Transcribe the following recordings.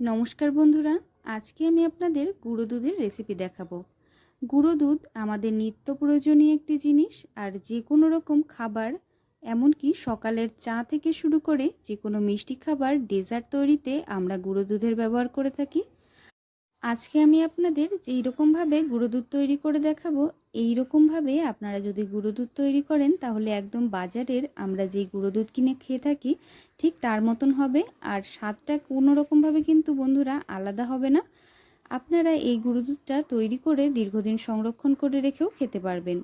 নমস্কার বন্ধুরা, আজকে আমি আপনাদের গুঁড়ো দুধের রেসিপি দেখাবো। গুঁড়ো দুধ আমাদের নিত্য প্রয়োজনীয় একটি জিনিস আর যে কোনো রকম খাবার, এমনকি সকালের চা থেকে শুরু করে যে কোনো মিষ্টি খাবার ডেজার্ট তৈরিতে আমরা গুঁড়ো দুধের ব্যবহার করে থাকি। আজকে আমি আপনাদের যেই রকমভাবে গুঁড়ো দুধ তৈরি করে দেখাবো এই রকমভাবে আপনারা যদি গুঁড়ো দুধ তৈরি করেন, তাহলে একদম বাজারের আমরা যেই গুঁড়ো দুধ কিনে খেয়ে থাকি, ঠিক তার মতন হবে। আর স্বাদটা কোনো রকমভাবে কিন্তু বন্ধুরা আলাদা হবে না। আপনারা এই গুঁড়ো দুধটা তৈরি করে দীর্ঘদিন সংরক্ষণ করে রেখেও খেতে পারবেন।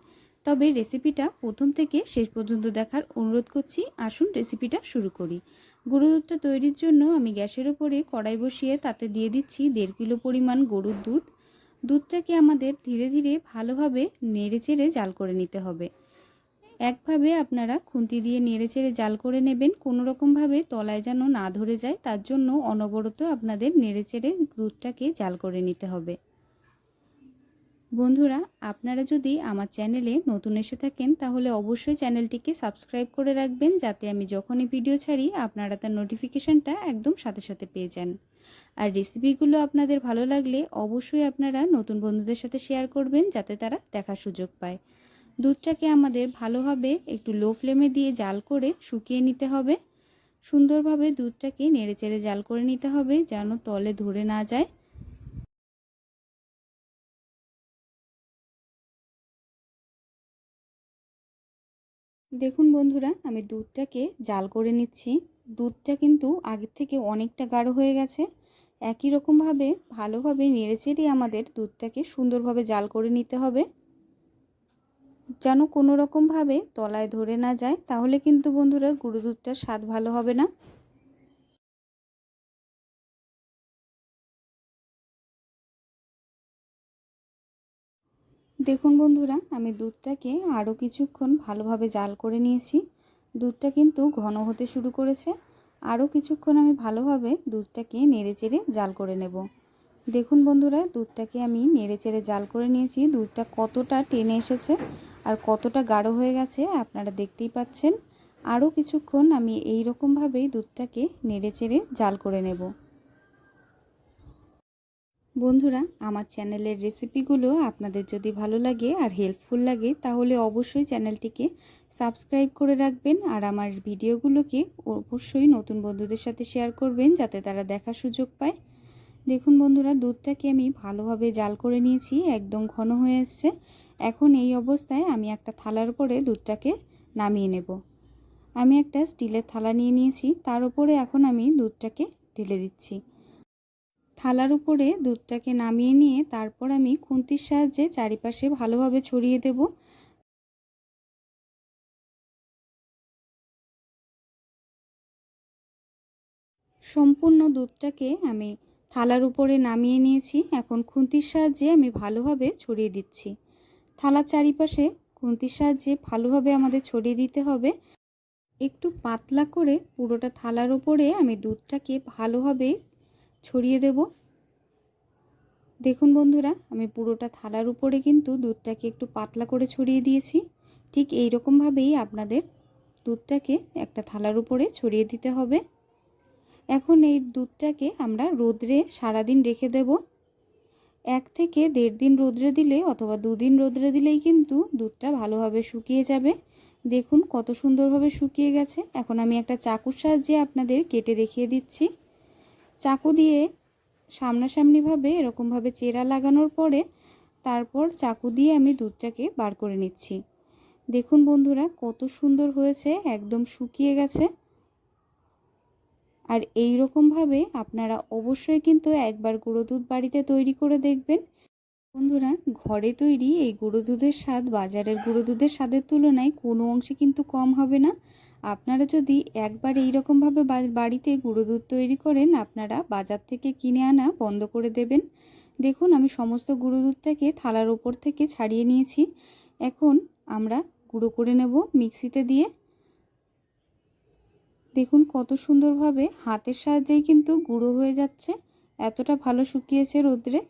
তবে রেসিপিটা প্রথম থেকে শেষ পর্যন্ত দেখার অনুরোধ করছি, আসুন রেসিপিটা শুরু করি। গরুর দুধটা তৈরির জন্য আমি গ্যাসের ওপরে কড়াই বসিয়ে তাতে দিয়ে দিচ্ছি দেড় কিলো পরিমাণ গরুর দুধ। দুধটাকে আমাদের ধীরে ধীরে ভালোভাবে নেড়ে চেড়ে জাল করে নিতে হবে। একভাবে আপনারা খুন্তি দিয়ে নেড়ে চেড়ে জাল করে নেবেন। কোনো রকমভাবে তলায় যেন না ধরে যায়, তার জন্য অনবরত আপনাদের নেড়ে চেড়ে দুধটাকে জাল করে নিতে হবে। বন্ধুরা, আপনারা যদি আমার চ্যানেলে নতুন এসে থাকেন, তাহলে অবশ্যই চ্যানেলটিকে সাবস্ক্রাইব করে রাখবেন, যাতে আমি যখনই ভিডিও ছাড়ি, আপনারা তার নোটিফিকেশানটা একদম সাথে সাথে পেয়ে যান। আর রেসিপিগুলো আপনাদের ভালো লাগলে অবশ্যই আপনারা নতুন বন্ধুদের সাথে শেয়ার করবেন, যাতে তারা দেখার সুযোগ পায়। দুধটাকে আমাদের ভালোভাবে একটু লো ফ্লেমে দিয়ে জাল করে শুকিয়ে নিতে হবে। সুন্দরভাবে দুধটাকে নেড়ে চেড়ে জাল করে নিতে হবে, যেন তলে ধরে না যায়। দেখুন বন্ধুরা, আমি দুধটাকে জাল করে নিচ্ছি। দুধটা কিন্তু আগের থেকে অনেকটা গাঢ় হয়ে গেছে। একই রকমভাবে, ভালোভাবে নেড়েচেড়ে আমাদের দুধটাকে সুন্দরভাবে জাল করে নিতে হবে। যেন কোনো রকমভাবে তলায় ধরে না যায়, তাহলে কিন্তু বন্ধুরা গুঁড়ো দুধটার স্বাদ ভালো হবে না। দেখুন বন্ধুরা, আমি দুধটাকে আরও কিছুক্ষণ ভালোভাবে জাল করে নিয়েছি। দুধটা কিন্তু ঘন হতে শুরু করেছে। আরও কিছুক্ষণ আমি ভালোভাবে দুধটাকে নেড়ে চেড়ে জাল করে নেব। দেখুন বন্ধুরা, দুধটাকে আমি নেড়ে চেড়ে জাল করে নিয়েছি। দুধটা কতটা টেনে এসেছে আর কতটা গাঢ় হয়ে গেছে আপনারা দেখতেই পাচ্ছেন। আরও কিছুক্ষণ আমি এই রকমভাবেই দুধটাকে নেড়ে চেড়ে জাল করে নেব। বন্ধুরা, আমার চ্যানেলের রেসিপিগুলো আপনাদের যদি ভালো লাগে আর হেল্পফুল লাগে, তাহলে অবশ্যই চ্যানেলটিকে সাবস্ক্রাইব করে রাখবেন আর আমার ভিডিওগুলোকে অবশ্যই নতুন বন্ধুদের সাথে শেয়ার করবেন যাতে তারা দেখার সুযোগ পায়। দেখুন বন্ধুরা, দুধটাকে আমি ভালোভাবে জাল করে নিয়েছি, একদম ঘন হয়ে এসছে। এখন এই অবস্থায় আমি একটা থালার উপরে দুধটাকে নামিয়ে নেব। আমি একটা স্টিলের থালা নিয়ে নিয়েছি, তার উপরে এখন আমি দুধটাকে ঢেলে দিচ্ছি। থালার উপরে দুধটাকে নামিয়ে নিয়ে তারপর আমি খুন্তির সাহায্যে চারিপাশে ভালোভাবে ছড়িয়ে দেব। সম্পূর্ণ দুধটাকে আমি থালার উপরে নামিয়ে নিয়েছি। এখন খুন্তির সাহায্যে আমি ভালোভাবে ছড়িয়ে দিচ্ছি। থালার চারিপাশে খুন্তির সাহায্যে ভালোভাবে আমাদের ছড়িয়ে দিতে হবে। একটু পাতলা করে পুরোটা থালার উপরে আমি দুধটাকে ভালোভাবে ছড়িয়ে দেব। দেখুন বন্ধুরা, আমি পুরোটা থালার উপরে কিন্তু দুধটাকে একটু পাতলা করে ছড়িয়ে দিয়েছি। ঠিক এই রকমভাবেই আপনাদের দুধটাকে একটা থালার উপরে ছড়িয়ে দিতে হবে। এখন এই দুধটাকে আমরা রোদ্রে সারাদিন রেখে দেব। এক থেকে দেড় দিন রোদ্রে দিলে অথবা দুদিন রোদ্রে দিলেই কিন্তু দুধটা ভালোভাবে শুকিয়ে যাবে। দেখুন কত সুন্দরভাবে শুকিয়ে গেছে। এখন আমি একটা চাকুর সাহায্যে আপনাদের কেটে দেখিয়ে দিচ্ছি। চাকু দিয়ে সামনাসামনিভাবে এরকমভাবে চেরা লাগানোর পরে তারপর চাকু দিয়ে আমি দুধটাকে বার করে নিচ্ছি। দেখুন বন্ধুরা, কত সুন্দর হয়েছে, একদম শুকিয়ে গেছে। আর এই রকমভাবে আপনারা অবশ্যই কিন্তু একবার গুঁড়ো দুধ বাড়িতে তৈরি করে দেখবেন। বন্ধুরা, ঘরে তৈরি এই গুঁড়ো দুধের স্বাদ, বাজারের গুঁড়ো দুধের স্বাদের তুলনায় কোনো অংশে কিন্তু কম হবে না। আপনারা যদি একবার এই রকমভাবে বাড়িতে গুঁড়ো দুধ তৈরি করেন, আপনারা বাজার থেকে কিনে আনা বন্ধ করে দেবেন। দেখুন, আমি সমস্ত গুঁড়ো দুধটাকে থালার ওপর থেকে ছাড়িয়ে নিয়েছি। এখন আমরা গুঁড়ো করে নেব মিক্সিতে দিয়ে। দেখুন, কত সুন্দরভাবে হাতের সাহায্যেই কিন্তু গুঁড়ো হয়ে যাচ্ছে। এতটা ভালো শুকিয়েছে রোদ্রে।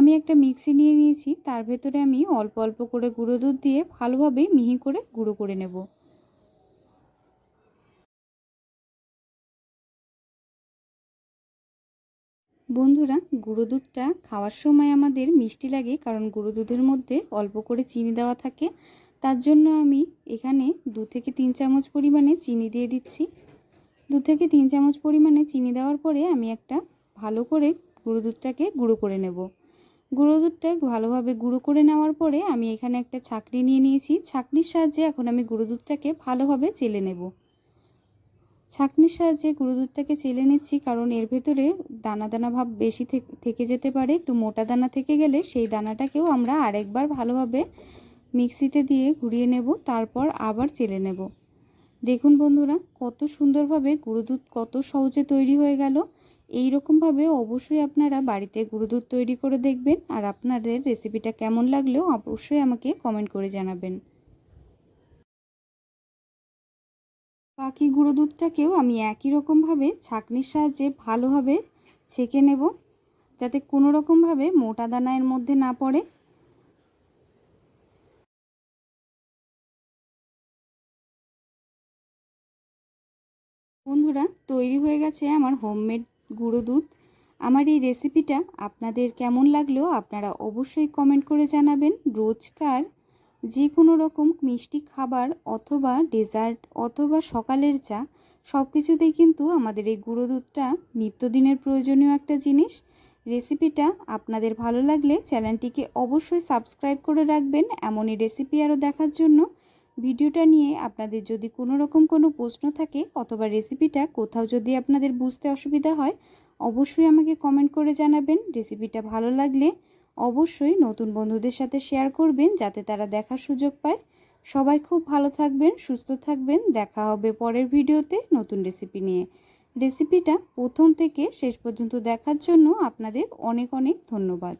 আমি একটা মিক্সি নিয়ে নিয়েছি, তার ভেতরে আমি অল্প অল্প করে গুঁড়ো দুধ দিয়ে ভালোভাবে মিহি করে গুঁড়ো করে নেব। বন্ধুরা, গুঁড়ো দুধটা খাওয়ার সময় আমাদের মিষ্টি লাগে কারণ গুঁড়ো দুধের মধ্যে অল্প করে চিনি দেওয়া থাকে। তার জন্য আমি এখানে দু থেকে তিন চামচ পরিমাণে চিনি দিয়ে দিচ্ছি। দু থেকে তিন চামচ পরিমাণে চিনি দেওয়ার পরে আমি একটা ভালো করে গুঁড়ো দুধটাকে গুঁড়ো করে নেব। গুঁড়ো দুধটা ভালোভাবে গুঁড়ো করে নেওয়ার পরে আমি এখানে একটা ছাকনি নিয়ে নিয়েছি। ছাকনির সাহায্যে এখন আমি গুঁড়ো দুধটাকে ভালোভাবে চেলে নেব। ছাকনির সাহায্যে গুঁড়ো দুধটাকে চেলে নিচ্ছি কারণ এর ভেতরে দানা দানা ভাব বেশি থেকে যেতে পারে। একটু মোটা দানা থেকে গেলে সেই দানাটাকেও আমরা আরেকবার ভালোভাবে মিক্সিতে দিয়ে ঘুরিয়ে নেব, তারপর আবার চেলে নেব। দেখুন বন্ধুরা, কত সুন্দরভাবে গুঁড়ো দুধ কত সহজে তৈরি হয়ে গেল। এই রকমভাবে অবশ্যই আপনারা বাড়িতে গুঁড়ো দুধ তৈরি করে দেখবেন। আর আপনাদের রেসিপিটা কেমন লাগলেও অবশ্যই আমাকে কমেন্ট করে জানাবেন। বাকি গুঁড়ো দুধটাকেও আমি একই রকমভাবে ছাঁকনির সাহায্যে ভালোভাবে ছেঁকে নেব, যাতে কোনো রকমভাবে মোটা দানা এর মধ্যে না পড়ে। বন্ধুরা, তৈরি হয়ে গেছে আমার হোমমেড গুঁড়ো দুধ। আমার এই রেসিপিটা আপনাদের কেমন লাগল আপনারা অবশ্যই কমেন্ট করে জানাবেন। রোজকার যে কোনো রকম মিষ্টি খাবার অথবা ডেজার্ট অথবা সকালের চা সব কিছুতেই কিন্তু আমাদের এই গুঁড়ো দুধটা নিত্যদিনের প্রয়োজনীয় একটা জিনিস। রেসিপিটা আপনাদের ভালো লাগলে চ্যানেলটিকে অবশ্যই সাবস্ক্রাইব করে রাখবেন। এমনই রেসিপি আরও দেখার জন্য ভিডিওটা নিয়ে আপনাদের যদি কোনো রকম কোনো প্রশ্ন থাকে অথবা রেসিপিটা কোথাও যদি আপনাদের বুঝতে অসুবিধা হয়, অবশ্যই আমাকে কমেন্ট করে জানাবেন। রেসিপিটা ভালো লাগলে অবশ্যই নতুন বন্ধুদের সাথে শেয়ার করবেন যাতে তারা দেখার সুযোগ পায়। সবাই খুব ভালো থাকবেন, সুস্থ থাকবেন। দেখা হবে পরের ভিডিওতে নতুন রেসিপি নিয়ে। রেসিপিটা প্রথম থেকে শেষ পর্যন্ত দেখার জন্য আপনাদের অনেক অনেক ধন্যবাদ।